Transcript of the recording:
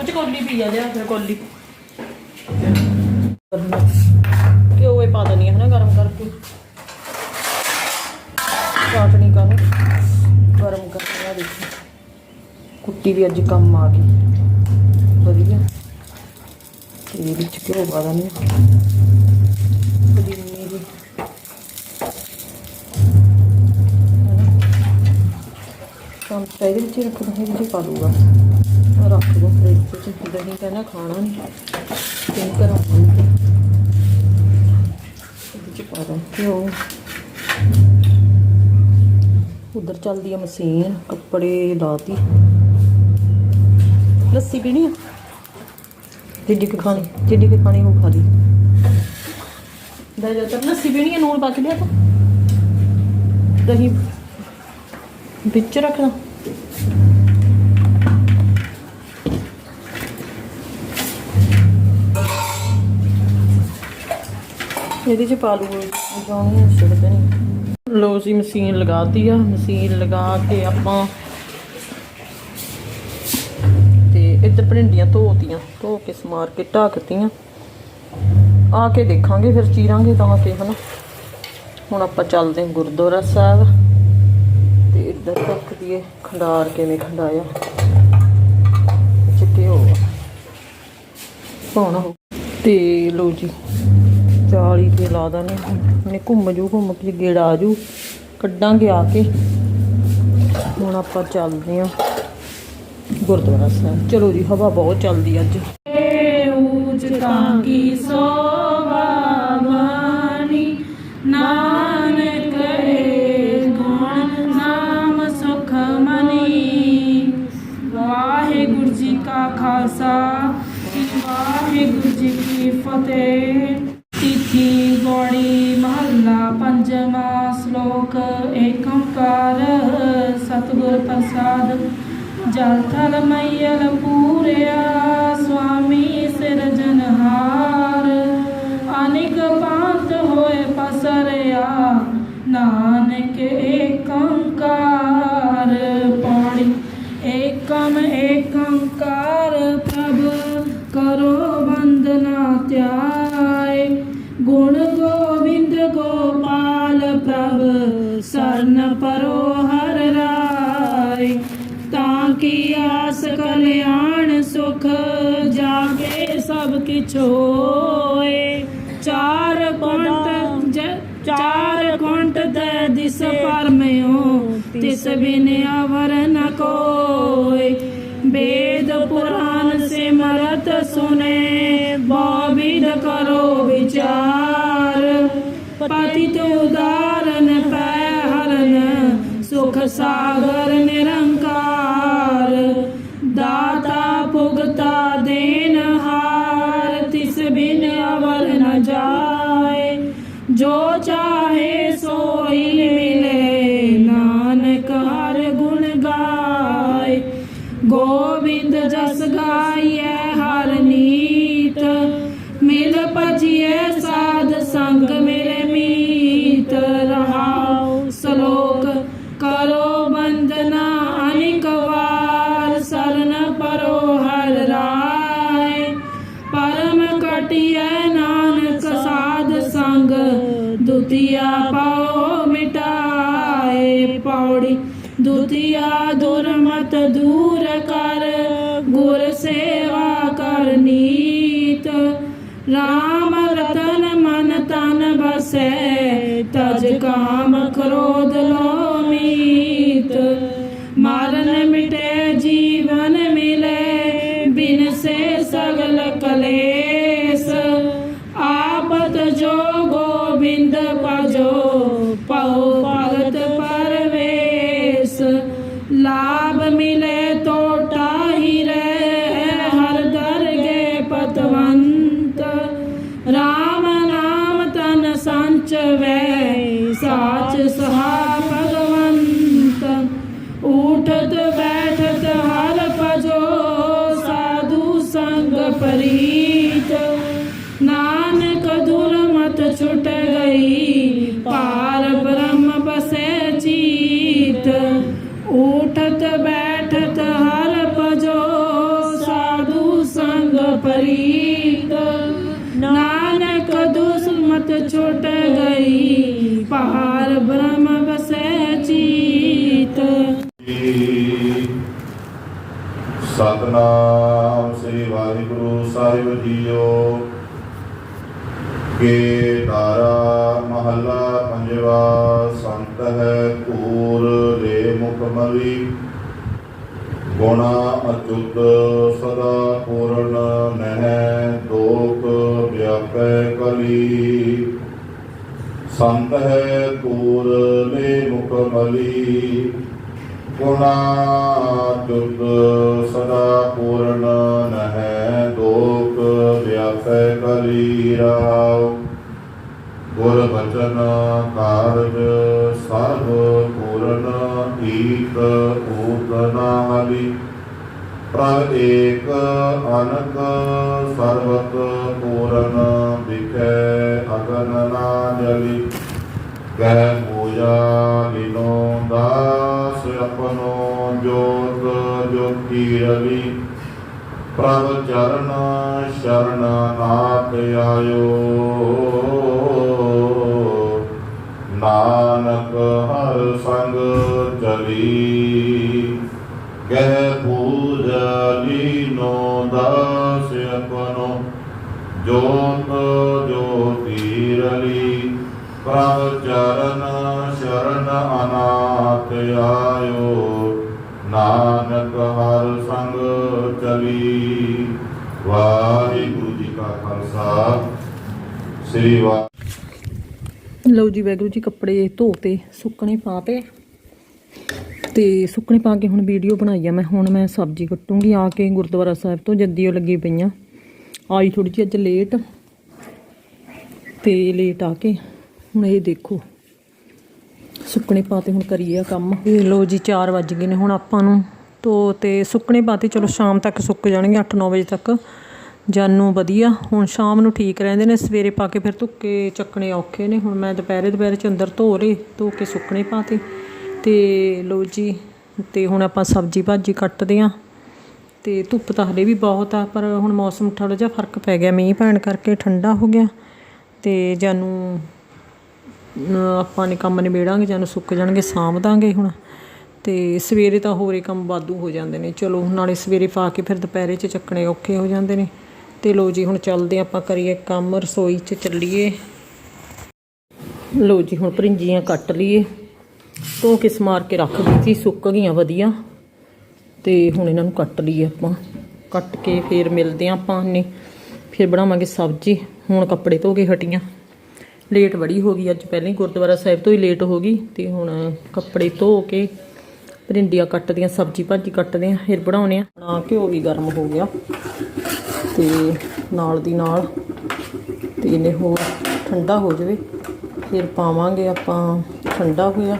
ਕੁਝ ਕੋਲੀ ਪੀ ਆ ਜਾ ਫਿਰ ਕੋਲੀ। ਘਿਓ ਇਹ ਪਾ ਦਨੀ ਹੈ ਨਾ ਗਰਮ ਕਰਕੇ। ਚਾਟਣੀ ਕਾਨੂੰ ਗਰਮ ਕਰਨੀ ਆ ਦੇਖੀ। ਕੁੱਟੀ ਵੀ ਅੱਜ ਕੰਮ ਆ ਗਈ। ਵਧੀਆ। ਤੇ ਇਹਦੇ ਵਿੱਚ ਘਿਓ ਪਾ ਦਨੀ ਚਮਚਾ ਇਹਦੇ ਵਿੱਚ ਹੀ ਰੱਖ ਦੋ ਇਹਦੇ ਵਿੱਚ ਪਾ ਦੂਗਾ ਰੱਖ ਦੋ ਫ੍ਰਿਜ ਵਿੱਚ ਦਹੀਂ ਕਹਿੰਦਾ ਖਾਣਾ ਨਹੀਂ ਤੇ ਕਰਾਂਗੇ ਇਹਦੇ ਵਿੱਚ ਪਾ ਦੋ ਘਿਓ। ਉਧਰ ਚੱਲਦੀ ਆ ਮਸ਼ੀਨ, ਕੱਪੜੇ ਲਾਤੀ। ਲੱਸੀ ਪੀਣੀ ਆ? ਜਿੱਡੀ ਕਿ ਖਾਣੀ, ਜਿੱਡੀ ਕਿ ਖਾਣੀ ਉਹ ਖਾ ਲਈ। ਦਾ ਜਦ ਲੱਸੀ ਪੀਣੀ ਆ, ਨੂਣ ਪਾ ਕੇ ਲਿਆ ਤਾਂ। ਦਹੀਂ ਵਿੱਚ ਰੱਖਣਾ। ਇਹਦੇ ਚ ਪਾ ਲੂਓ ਜਾਣੀ ਛਿੜਕ ਨਹੀਂ ਲੋ ਜੀ, ਮਸ਼ੀਨ ਲਗਾਤੀ ਆ। ਮਸ਼ੀਨ ਲਗਾ ਕੇ ਆਪਾਂ ਤੇ ਇੱਧਰ ਭਿੰਡੀਆਂ ਧੋਤੀਆਂ, ਧੋ ਕੇ ਸਮਾਰ ਕੇ ਢੱਕਤੀਆਂ ਆ ਕੇ ਦੇਖਾਂਗੇ, ਫਿਰ ਚੀਰਾਂਗੇ ਤਾਂ ਕਿ, ਹਨਾ। ਹੁਣ ਆਪਾਂ ਚੱਲਦੇ ਗੁਰਦੁਆਰਾ ਸਾਹਿਬ। ਇੱਧਰ ਤੱਕ ਦੀਏ ਖੰਡਾਰ ਕਿਵੇਂ ਖੰਡਾਇਆ? ਚਿੱਟੇ ਹੋ ਪਾਉਣਾ ਹੋ ਤੇ ਲੋ ਜੀ, ਚਾਲੀ ਤੇ ਲਾ ਦਾਨੇ ਨੇ ਘੁੰਮ ਜੂ, ਘੁੰਮ ਕੇ ਗੇੜਾ ਆ ਜੂ, ਕੱਢਾਂਗੇ ਆ ਕੇ। ਹੁਣ ਆਪਾਂ ਚੱਲਦੇ ਹਾਂ ਗੁਰਦੁਆਰਾ ਸਾਹਿਬ। ਚਲੋ ਜੀ, ਹਵਾ ਬਹੁਤ ਚੱਲਦੀ ਅੱਜ। ਉਚਤਾਂ ਕੀ ਸੋਭਾ ਪੰਜਵਾਂ ਸ਼ਲੋਕ ਏਕੰਕਾਰ ਸਤਿਗੁਰ ਪ੍ਰਸਾਦ, ਜਲ ਥਲ ਮਈਲ ਪੂਰਿਆ ਸੁਆਮੀ ਸਿਰਜਨਹਾਰ ਅਨਿਕ ਪਾਂਤ ਹੋਏ ਪਸਰਿਆ, ਨਾਨਕ ਏਕ ਪ੍ਰਭ, ਸਰਨ ਪਰੋ ਹਰ ਰਾਏ। ਤਾਂ ਕੀ ਆਸ ਕਲਿਆਣ ਸੁਖ ਜਾਗੇ ਸਭ ਕਿਛ ਹੋਏ? ਚਾਰ ਕੁੰਟ ਚਾਰ ਕੁੰਟ ਦੇ ਦਿਸ ਪਰਮਿਓ ਤਿਸ ਬਿਨ ਅਵਰ ਨ ਕੋਇ ਵੇਦ ਪੁਰਾਨ ਸਿਮਰਤ ਸੁਨੇ ਬੋਬਿਦ ਕਰੋ ਵਿਚਾਰ। ਪਤਿਤ ਉਦਾਰਨ सागर ਕਰੋ ਬੰਦਨਾ ਅਨਿਕ ਵਾਰ ਸਰਨ ਪਰੋ ਹਰ ਰਾਏ ਪਰਮ ਕਟਿਐ ਨਾਨਕ ਸਾਧ ਸੰਗ ਦੁਤੀਆ ਪਾਓ ਮਿਟਾਏ ਪੌੜੀ ਦੁਤੀਆ ਦੁਰਮਤ ਦੂਰ ਕਰ ਗੁਰ ਸੇਵਾ ਕਰ ਨੀਤ ਰਾਮ ਰਤਨ ਮਨ ਤਨ ਬਸੈ ਤਜ ਕਾਮ ਕ੍ਰੋਧ ਗਈ ਪਾਰ ਬ੍ਰਹਮ ਬਸੈ ਚੀਤ ਉਠਤ ਬੈਠਤ ਹਰ ਭਜੋ ਸਾਧੂ ਪ੍ਰੀਤ ਨਾਨਕ ਦੁਸਮਤ ਛੁਟ ਗਈ ਪਹਾੜ ਬ੍ਰਹਮ ਵਸੈ ਚੀਤ ਜੀ। ਸਤਨਾਮ ਸ੍ਰੀ ਵਾਹਿਗੁਰੂ, ਸਾਹਿਬ ਜੀਓ ਕੇ ਤਾਰਾ ਮਹੱਲਾ ਪੰਜਵਾ ਸੰਤ ਹੈ ਧੂਰ ਦੇ ਮੁਖਮਲੀ ਗੁਣਾ ਅਚੁੱਤ ਸਦਾ ਪੂਰਨ ਨਹਿ ਦੋਖ ਵਿਆਪੈ ਕਲੀ। ਸੰਤ ਹੈ ਧੂਰ ਦੇ ਮੁਖਮਲੀ ਗੁਣਾ ਅਚੁੱਤ ਸਦਾ ਪੂਰਨ ਨਹਿ ਦੋਖ ਵਿਆਪੈ ਕਲੀ। ਰਾਵ ਏਕ ਅਨਕ ਸਰਬਤ ਪੂਰਨ ਵਿਖੇ ਅਗਨ ਨਾ ਜਲੀ ਕਹਿ ਪੂਜਾ ਲਿਨੋ ਦਾਸ ਆਪਨੋ ਜੋਤ ਜੋਤੀ ਰਵੀ ਪ੍ਰਭ ਚਰਨ ਸ਼ਰਨ ਨਾਥ ਆਇਓ। ਸ੍ਰੀ ਲਓ ਜੀ ਵੈਗਰੂ ਜੀ, ਕੱਪੜੇ ਧੋਤੇ, ਸੁੱਕਣੇ ਪਾਤੇ ਤੇ ਸੁੱਕਣੇ ਪਾ ਕੇ ਹੁਣ ਵੀਡੀਓ ਬਣਾਈ ਆ ਮੈਂ। ਹੁਣ ਮੈਂ ਸਬਜ਼ੀ ਕੱਟੂੰਗੀ, ਆ ਕੇ ਗੁਰਦੁਆਰਾ ਸਾਹਿਬ ਤੋਂ ਜੱਦੀਓ ਲੱਗੀ ਪਈਆਂ ਆਈ ਥੋੜੀ ਜਿਹੀ ਅੱਜ ਲੇਟ ਤੇ ਲੇਟ ਆ ਕੇ ਹੁਣ ਇਹ ਦੇਖੋ। ਸੁੱਕਣੇ ਪਾਤੇ ਹੁਣ ਕਰੀਏ ਕੰਮ। ਇਹ ਲਓ ਜੀ 4 ਵੱਜ ਗਏ ਨੇ। ਹੁਣ ਆਪਾਂ ਨੂੰ ਤੋ ਤੇ ਸੁੱਕਣੇ ਪਾਤੇ ਚਲੋ ਸ਼ਾਮ ਤੱਕ ਸੁੱਕ ਜਾਣਗੇ 8-9 ਵਜੇ ਤੱਕ। ਜਾਨੂੰ ਵਧੀਆ, ਹੁਣ ਸ਼ਾਮ ਨੂੰ ਠੀਕ ਰਹਿੰਦੇ ਨੇ, ਸਵੇਰੇ ਪਾ ਕੇ ਫਿਰ ਧੁੱਕੇ ਚੱਕਣੇ ਔਖੇ ਨੇ, ਹੁਣ ਮੈਂ ਦੁਪਹਿਰੇ ਦੁਪਹਿਰੇ ਚ ਅੰਦਰ ਧੋ ਰੇ ਧੋ ਕੇ ਸੁੱਕਣੇ ਪਾਤੇ, ਤੇ ਲਓ ਜੀ, ਤੇ ਹੁਣ ਆਪਾਂ ਸਬਜ਼ੀ ਭਾਜੀ ਕੱਟਦੇ ਆਂ, ਤੇ ਧੁੱਪ ਤਾਂ ਹਲੇ ਵੀ ਬਹੁਤ ਆ, ਪਰ ਹੁਣ ਮੌਸਮ ਥੋੜਾ ਜਿਹਾ ਫ਼ਰਕ ਪੈ ਗਿਆ, ਮੀਂਹ ਪੈਣ ਕਰਕੇ ਠੰਡਾ ਹੋ ਗਿਆ, ਤੇ ਜਾਨੂੰ ਆਪਾਂ ਨੇ ਕੰਮ ਨਿਬੇੜਾਂਗੇ, ਜਾਨੂੰ ਸੁੱਕ ਜਾਣਗੇ, ਸਾਂਭ ਦਾਂਗੇ ਹੁਣ, ਤੇ ਸਵੇਰੇ ਤਾਂ ਹੋਰੇ ਕੰਮ ਵਾਧੂ ਹੋ ਜਾਂਦੇ ਨੇ, ਚਲੋ ਨਾਲੇ ਸਵੇਰੇ ਪਾ ਕੇ ਫਿਰ ਦੁਪਹਿਰੇ 'ਚ ਚੱਕਣੇ ਔਖੇ ਹੋ ਜਾਂਦੇ ਨੇ ਤੇ ਲੋ ਜੀ, ਹੁਣ ਚੱਲਦੇ ਆਪਾਂ ਕਰੀਏ ਕੰਮ, ਰਸੋਈ 'ਚ ਚੱਲੀਏ। ਲੋ ਜੀ, ਹੁਣ ਭਰਿੰਜੀਆਂ ਕੱਟ ਲਈਏ। ਧੋ ਕੇ ਸਮਾਰ ਕੇ ਰੱਖ ਦਿੱਤੀ ਸੀ, ਸੁੱਕ ਗਈਆਂ ਵਧੀਆ। ਤੇ ਹੁਣ ਇਹਨਾਂ ਨੂੰ ਕੱਟ ਲਈਏ ਆਪਾਂ। ਕੱਟ ਕੇ ਫਿਰ ਮਿਲਦੇ ਆਂ ਆਪਾਂ ਨੇ। ਫਿਰ ਬਣਾਵਾਂਗੇ ਸਬਜ਼ੀ। ਹੁਣ ਕੱਪੜੇ ਧੋ ਕੇ ਹਟੀਆਂ। ਲੇਟ ਬੜੀ ਹੋ ਗਈ ਅੱਜ, ਪਹਿਲਾਂ ਹੀ ਗੁਰਦੁਆਰਾ ਸਾਹਿਬ ਤੋਂ ਹੀ ਲੇਟ ਹੋ ਗਈ। ਤੇ ਹੁਣ ਕੱਪੜੇ ਧੋ ਕੇ ਭਿੰਡੀਆਂ ਕੱਟਦੀਆਂ, ਸਬਜ਼ੀ ਭਾਜੀ ਕੱਟਦੇ ਆ ਫਿਰ ਬਣਾਉਨੇ ਆ ਬਣਾ ਘਿਓ ਵੀ ਗਰਮ ਹੋ ਗਿਆ। ਤੇ ਨਾਲ ਦੀ ਨਾਲ ਤੇ ਇਹਨੇ ਹੋਰ ਠੰਡਾ ਹੋ ਜਾਵੇ, ਫਿਰ ਪਾਵਾਂਗੇ ਆਪਾਂ ਠੰਡਾ ਹੋਇਆ।